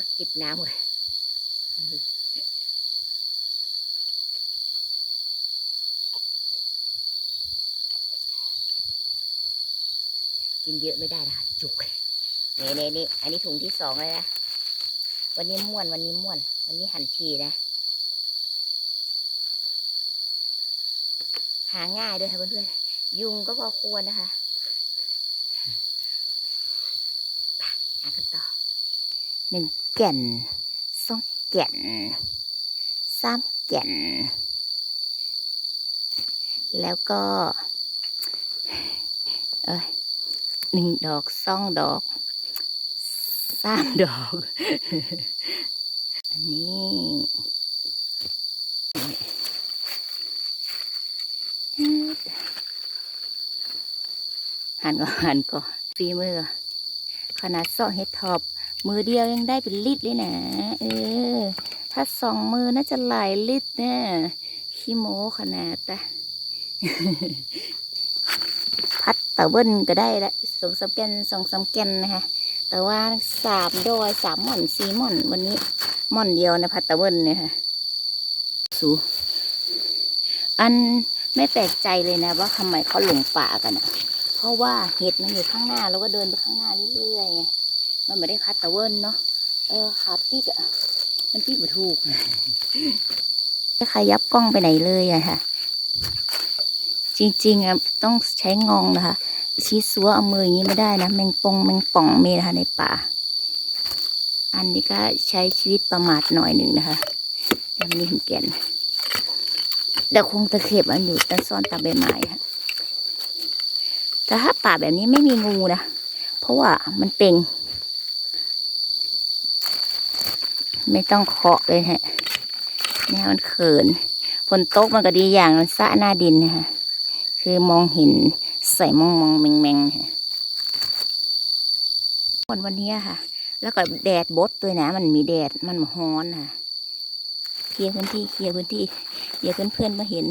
พักจิบน้ำเลยกินเยอะไม่ได้นะคะจุกนี่นี่นี่อันนี้ถุงที่สองเลยนะ วันนี้ม่วน วันนี้ม่วน วันนี้หันทีนะ หาง่ายด้วยค่ะเพื่อนๆ ยุงก็พอควรนะคะไปหากันต่อ หนึ่งแก่นสองแก่นสามแก่น แล้วก็เอ้ยหนึ่งดอกสองดอกสามดอก อันนี้หันก็หันก็ฝีมือ ขนาดสองเฮดท็อปมือเดียวยังได้เป็นลิตรเลยนะ เออ ถ้าสองมือน่าจะหลายลิตรเนี่ยขี้โมขนาดตะพัดตะเบิ้ลก็ได้ละสองสามแกนสองสามแกนนะคะ แต่ว่าสามดอยสามหม่อนสี่หม่อนวันนี้หม่อนเดียวนะพัดตะเบิ้ลเนี่ยค่ะ สู อันไม่แปลกใจเลยนะว่าทำไมเขาหลงป่ากันอะ เพราะว่าเห็ดมันอยู่ข้างหน้าแล้วก็เดินไปข้างหน้าเรื่อยๆไงมันไม่ได้พัดตะเวินเนาะเออขาปีกอะมันปีกไม่ถูกไม่ขยับกล้องไปไหนเลยอะค่ะ จริงๆอะต้องใช้งองนะคะชี้ซัวเอามืออย่างนี้ไม่ได้นะแมงปองแมงป่องเมนะคะในป่า อันนี้ก็ใช้ชีวิตประมาทหน่อยหนึ่งนะคะแต่มันมีหินแก่นแต่คงตะเข็บอันอยู่ตะซ่อนตามใบไม้ค่ะ แต่ถ้าป่าแบบนี้ไม่มีงูนะ เพราะว่ามันเป็น ไม่ต้องเคาะเลยฮะเนี่ยมันเขินฝนตกมันก็ดีอย่างมันสะหน้าดินนะคะคือมองเห็นใส่มองมองแมงแมงๆค่ะวันวันนี้ค่ะ แล้วก็แดดบดด้วยนะ มันมีแดดมันฮ้อนค่ะเคลียร์พื้นที่เคลียร์พื้นที่เดี๋ยวเพื่อนๆมาเห็น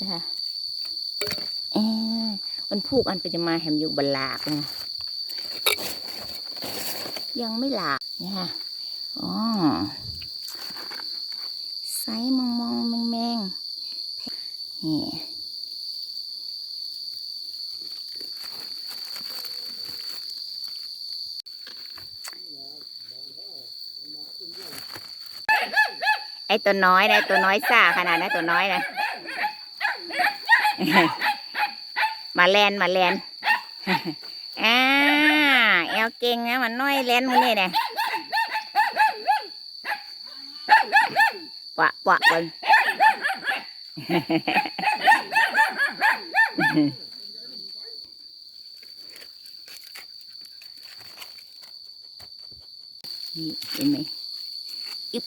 นะคะ มันพูกอันก็จะมาแหมอยู่บนลากนะยังไม่หลากเนี่ยค่ะอ๋อไซมองมองแมงแมงนี่ไอตัวน้อยนะตัวน้อยซ่าขนาดนั้นตัวน้อยนะ มาแลนมาแลนอ่าเอวเก่งนะมันน้อยแลนมือนี่เนี่ยปะปะกันนี่เห็นไหมอิบ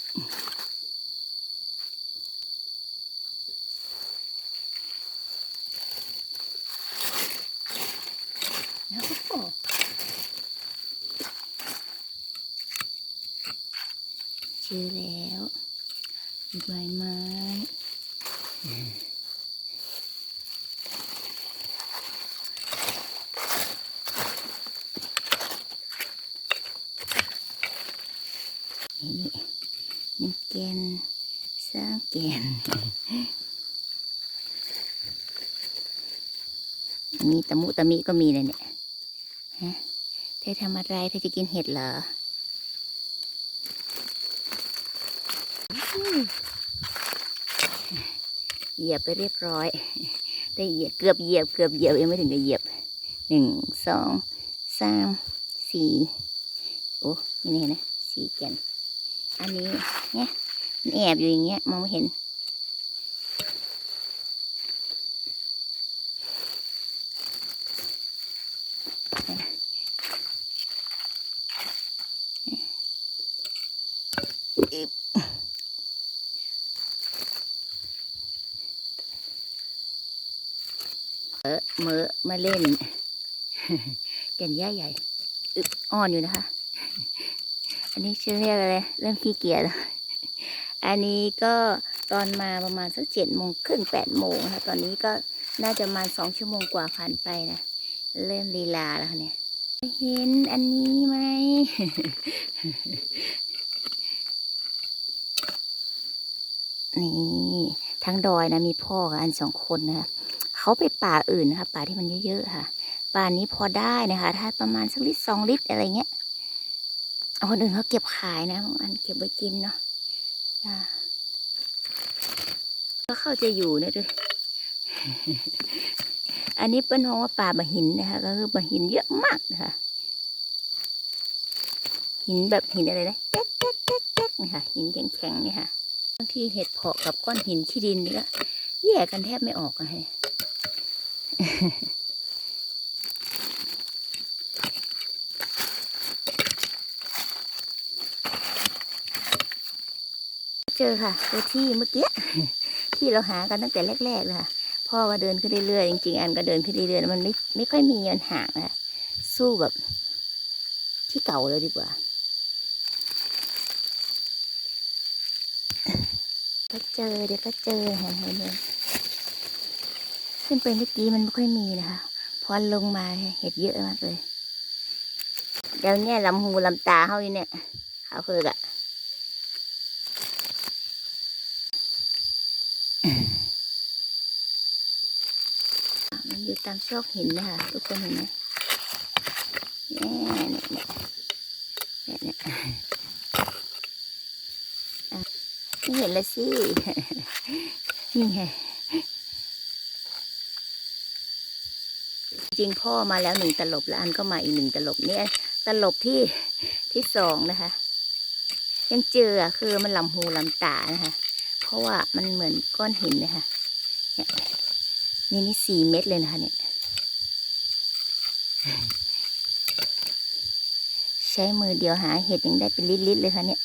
แล้วก็ เจอแล้วใบไม้นี่นี่แกนสร้างแกนมีตะมุตะมิก็มีเลยเนี่ย ฮะเธอทำอะไรเธอจะกินเห็ดเหรอเหยียบไปเรียบร้อยได้เหยียบเกือบเหยียบเกือบเหยียบยังไม่ถึงจะเหยียบหนึ่งสองสามสี่โอ้ไม่แน่นะสี่แกนอันนี้เนี่ยมันแอบอยู่อย่างเงี้ยมองไม่เห็น เออเมาเล่น แก่นหญ้าใหญ่อึดอ่อนอยู่นะคะ อันนี้ชื่อเรียกอะไรเริ่มขี้เกียจแล้วอันนี้ก็ตอนมาประมาณสักเจ็ดโมงครึ่งแปดโมงนะคะตอนนี้ก็น่าจะมาสองชั่วโมงกว่าผ่านไปนะ เริ่มลีลาแล้วค่ะเนี่ยเห็นอันนี้ไหมนี่ทั้งดอยนะมีพ่อกับอันสองคนนะคะ เขาไปป่าอื่นนะคะ ป่าที่มันเยอะๆค่ะ ป่านี้พอได้นะคะ ถ้าประมาณสักลิตรสองลิตรอะไรเงี้ยเอาคนอื่นเขาเก็บขายนะอันเก็บไว้กินเนาะก็เข้าใจอยู่นะด้วยอันนี้เป็นมองว่าป่าบะหินนะคะก็คือบะหินเยอะมากนะคะหินแบบหินอะไรนะแก๊กแก๊กแก๊กแก๊กนี่ค่ะหินแข็งๆนี่ยค่ะบางทีเห็ดเพาะกับก้อนหินขี้ดินนี่ก็แยกกันแทบไม่ออกอะฮะ เจอค่ะตัวที่เมื่อกี้ที่เราหากันตั้งแต่แรกๆเลยค่ะพ่อก็เดินขึ้นเรื่อยๆจริงๆอันก็เดินขึ้นเรื่อยๆมันไม่ไม่ค่อยมีมันห่างนะสู้แบบ ที่เก่าเลยดีกว่าก็เจอเดี๋ยวก็เจอเห็นไหมเนี่ย ขึ้นไปเมื่อกี้มันไม่ค่อยมีนะคะ พอลงมาเห็ดเยอะมากเลยเดี๋ยวเนี่ยลำหูลำตาเขาอยู่เนี่ยเขาเพิกอะมันอยู่ตามซอกหินนะคะทุกคนเห็นไหมเนี่ยเนี่ยเนี่ยเนี่ยเนี่ยอะไม่เห็นและสินี่ไง ริงพ่อมาแล้วหนึ่งตลบแล้วอันก็มาอีกหนึ่งตลบเนี่ยตลบที่ที่สองนะคะ ยังเจอคือมันลำหูลำตานะคะ เพราะว่ามันเหมือนก้อนหินนะคะเนี่ยนี่นี่สี่เม็ดเลยนะคะเนี่ยใช้มือเดียวหาเห็ดยังได้เป็นลิตรๆเลยค่ะเนี่ย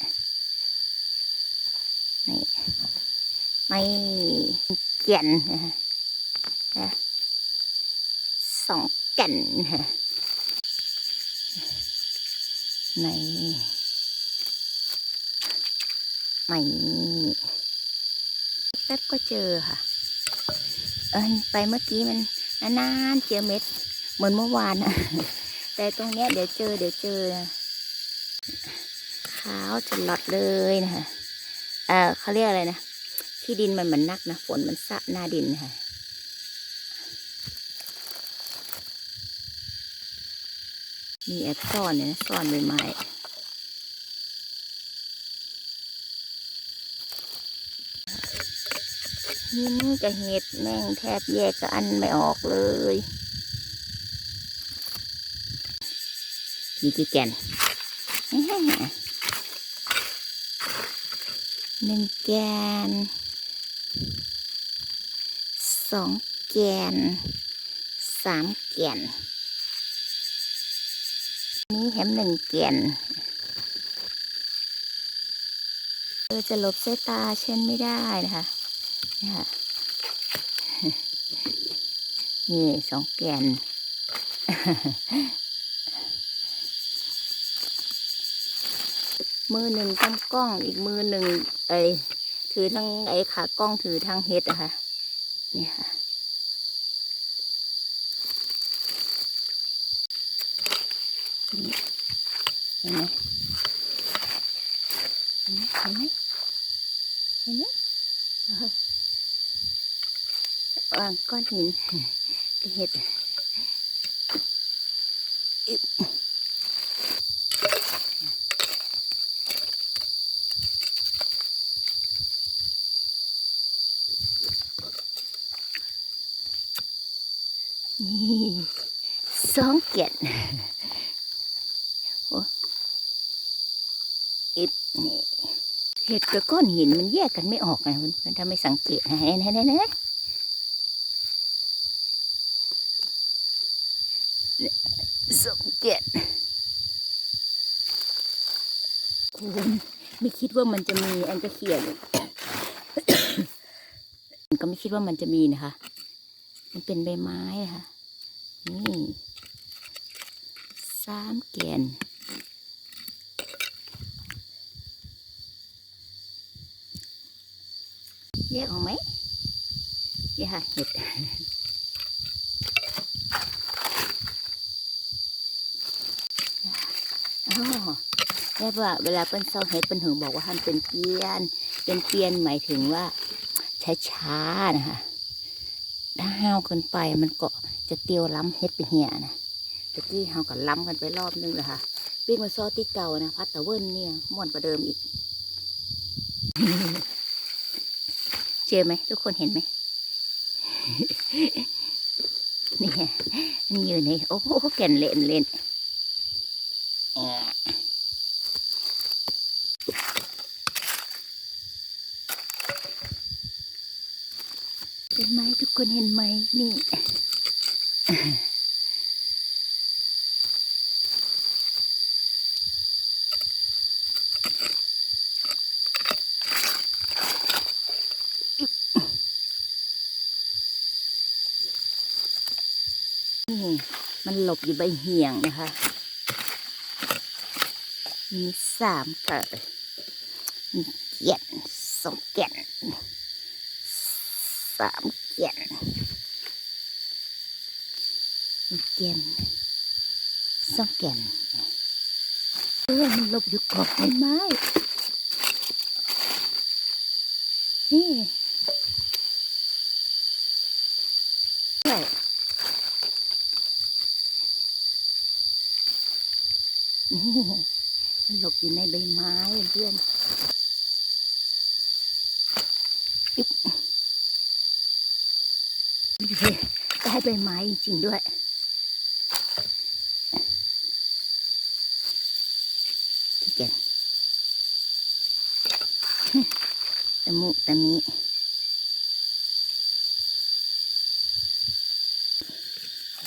นี่ไม่เกี่ยนนะคะ สองแก่นค่ะในไม่แป๊บก็เจอค่ะ เออไปเมื่อกี้มันนานๆเจอเม็ด เหมือนเมื่อวานนะแต่ตรงเนี้ยเดี๋ยวเจอเดี๋ยวเจอขาวจนหลอดเลยนะคะเออเขาเรียกอะไรนะ ที่ดินมันเหมือนนักนะฝนมันสะหน้าดินค่ะ มีแอบซ่อนเนี่ยซ่อนใบไม้หินกับเห็ดแม่งแทบแยกกับอันไม่ออกเลยนี่คือแก่นหนึ่งแกนสองแกนสามแกน นี่แถมหนึ่งแกนเออจะหลบสายตาเช่นไม่ได้นะคะนี่ค่ะนี่สองแกนมือหนึ่งกำกล้องอีกมือหนึ่งไอถือทั้งไอขากล้องถือทั้งเฮ็ดอะค่ะนี่ค่ะ เห็นไหมเห็นไหมเห็นไหมเห็นไหมวางก้อนหินเห็ดนี่สองเกียนโอ้ อิบนี่เห็ดกับก้อนหินมันแยกกันไม่ออกนะเพื่อนๆถ้าไม่สังเกตนะนไหมเห็นไหมเนี่ยสองเกียนคุณไม่คิดว่ามันจะมีอันก็เขียนก็ไม่คิดว่ามันจะมีนะคะ มันเป็นใบไม้นะคะนี่สามแกน ยกออกไหมนี่ค่ะเห็ดแม่ว่าเวลาเป็นเศร้าเฮ็ดเป็นถึงบอกว่าท่านเป็นเปียน เป็นเปียนหมายถึงว่าช้าๆนะคะ ถ้าห้าวเกินไปมันก็จะเตียวล้ำเฮ็ดไปเหี่ยนะตะกี้เฮาก็ล้ำกันไปรอบนึงแล้วค่ะปิ้งมาซอที่เก่านะพัดตะเวินเนี่ยม่วนกว่าเดิมอีก เจอไหมทุกคนเห็นไหมนี่ไงมันอยู่ในโอ้โหแก่นเล่นเล่นแอะเห็นไหมทุกคนเห็นไหมนี่นี่มัน หลบอยู่ใบเหี่ยงนะคะ มีสามเกิดมีเกียนสองเกียนสามเกียนมีเกียนสองเกียนเออมันหลบอยู่กอบใบไม้นี่ใช่ นี่มันหลบ อยู่ในใบไม้เพื่อนอิ๊บดูสิได้ใบไม้จริงๆด้วยที่แก่นตะมุตะมิ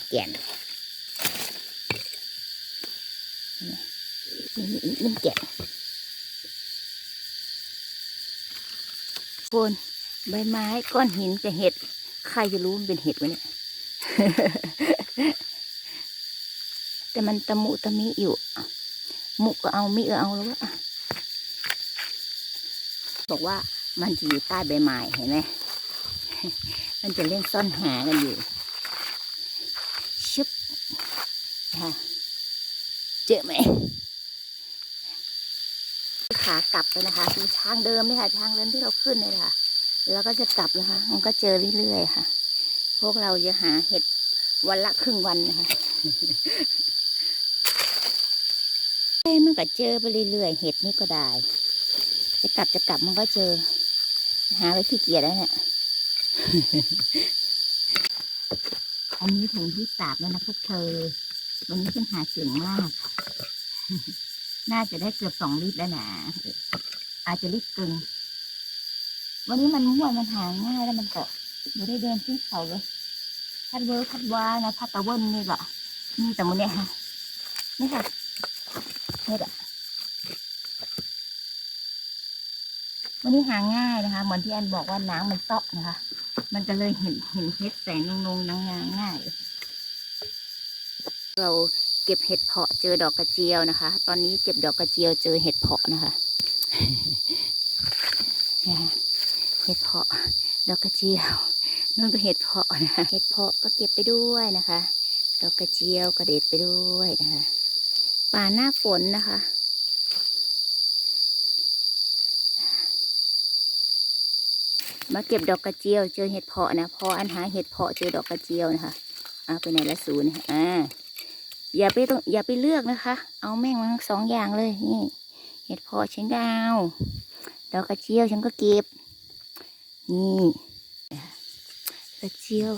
แก่น มันแกะโคนใบไม้ก้อนหินกับเห็ด ใครจะรู้มันเป็นเห็ดวะเนี่ยแต่มันตะมุตะมิอยู่ มุก็เอามิก็เอาแล้ววะบอกว่ามันจะอยู่ใต้ใบไม้เห็นไหมมันจะเล่นซ่อนหากันอยู่ชึบเจอไหม กลับเลยนะคะคือทางเดิมนี่ค่ะทางเดิมที่เราขึ้นนี่แหละค่ะ แล้วก็จะกลับนะคะ มันก็เจอเรื่อยๆค่ะ พวกเราจะหาเห็ดวันละครึ่งวันนะคะเอ้มันก็เจอไปเรื่อยๆเห็ดนี่ก็ได้ จะกลับจะกลับมันก็เจอ หาไว้ขี้เกียจแล้วเนี่ยอันนี้ถุงที่สามแล้วนะพวกเธอ วันนี้ฉันหาเก่งมาก น่าจะได้เกือบสองลิตรแล้วนะอาจจะลิตรกึ่งวันนี้มันม่วนมันหาง่ายแล้วมันก็ไม่ได้เดินขึ้นเขาเลยพัดเวิร์คพัดวานะพัดตะเวนนี่ก็มีแต่มันเนี่ยค่ะนี่ค่ะนี่แหละวันนี้หาง่ายนะคะ เหมือนที่อันบอกว่าน้ำมันเซาะนะคะ มันก็เลยเห็นเห็นเห็ดแสงนงๆนางๆง่าย เรา เก็บเห็ดเพาะเจอดอกกระเจียวนะคะ ตอนนี้เก็บดอกกระเจียวเจอเห็ดเพาะนะคะเนี่ยเห็ดเพาะ ดอกกระเจียวนู่นก็เห็ดเพาะนะคะเห็ดเพาะก็เก็บไปด้วยนะคะ ดอกกระเจียวก็เด็ดไปด้วยนะคะ ป่าหน้าฝนนะคะมาเก็บดอกกระเจียวเจอเห็ดเพาะนะพออันหาเห็ดเพาะเจอดอกกระเจียวนะคะเอาไปไหนละศูนย์อ่า อย่าไปต้องอย่าไปเลือกนะคะ เอาแม่งมาทั้งสองอย่างเลยนี่เห็ดเพอฉันก็เอาดอกกระเจียวฉันก็เก็บ นี่กระเจียว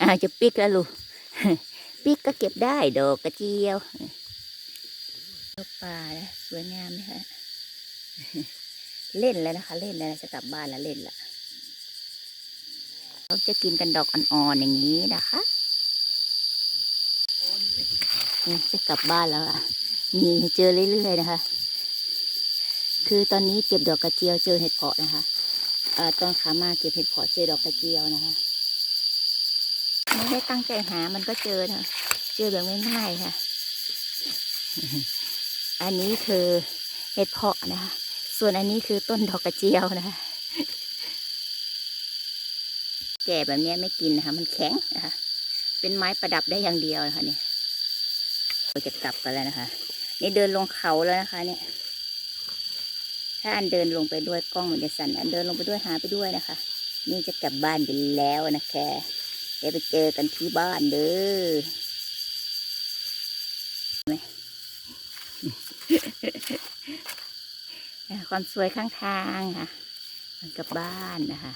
อ่าจะปิกแล้วลูกปิกก็เก็บได้ดอกกระเจียวดอกป่านะสวยงามไหมคะเล่นแล้วนะคะ เล่นแล้วนะจะกลับบ้านแล้วเล่นละเขาจะกินกันดอกอ่อนๆอย่างนี้นะคะนี่ จะกลับบ้านแล้วอะ มีเจอเรื่อยๆนะคะ คือตอนนี้เก็บดอกกระเจียวเจอเห็ดเพาะนะคะเอ่อตอนขามาเก็บเห็ดเพาะเจอดอกกระเจียวนะคะ ไม่ได้ตั้งใจหามันก็เจอนะเจอแบบง่ายๆค่ะ อันนี้คือเห็ดเพาะนะคะ ส่วนอันนี้คือต้นดอกกระเจียวนะคะแก่แบบนี้ไม่กินนะคะ มันแข็งนะคะ เป็นไม้ประดับได้อย่างเดียวนะคะเนี่ย เราจะกลับกันแล้วนะคะ นี่เดินลงเขาแล้วนะคะ เนี่ย ถ้าอันเดินลงไปด้วยกล้องมันจะสั่นอันเดินลงไปด้วยหาไปด้วยนะคะ นี่จะกลับบ้านไปแล้วนะคะเดี๋ยวไปเจอกันที่บ้านเด้อความสวยข้างทางค่ะ มันกลับบ้านนะคะ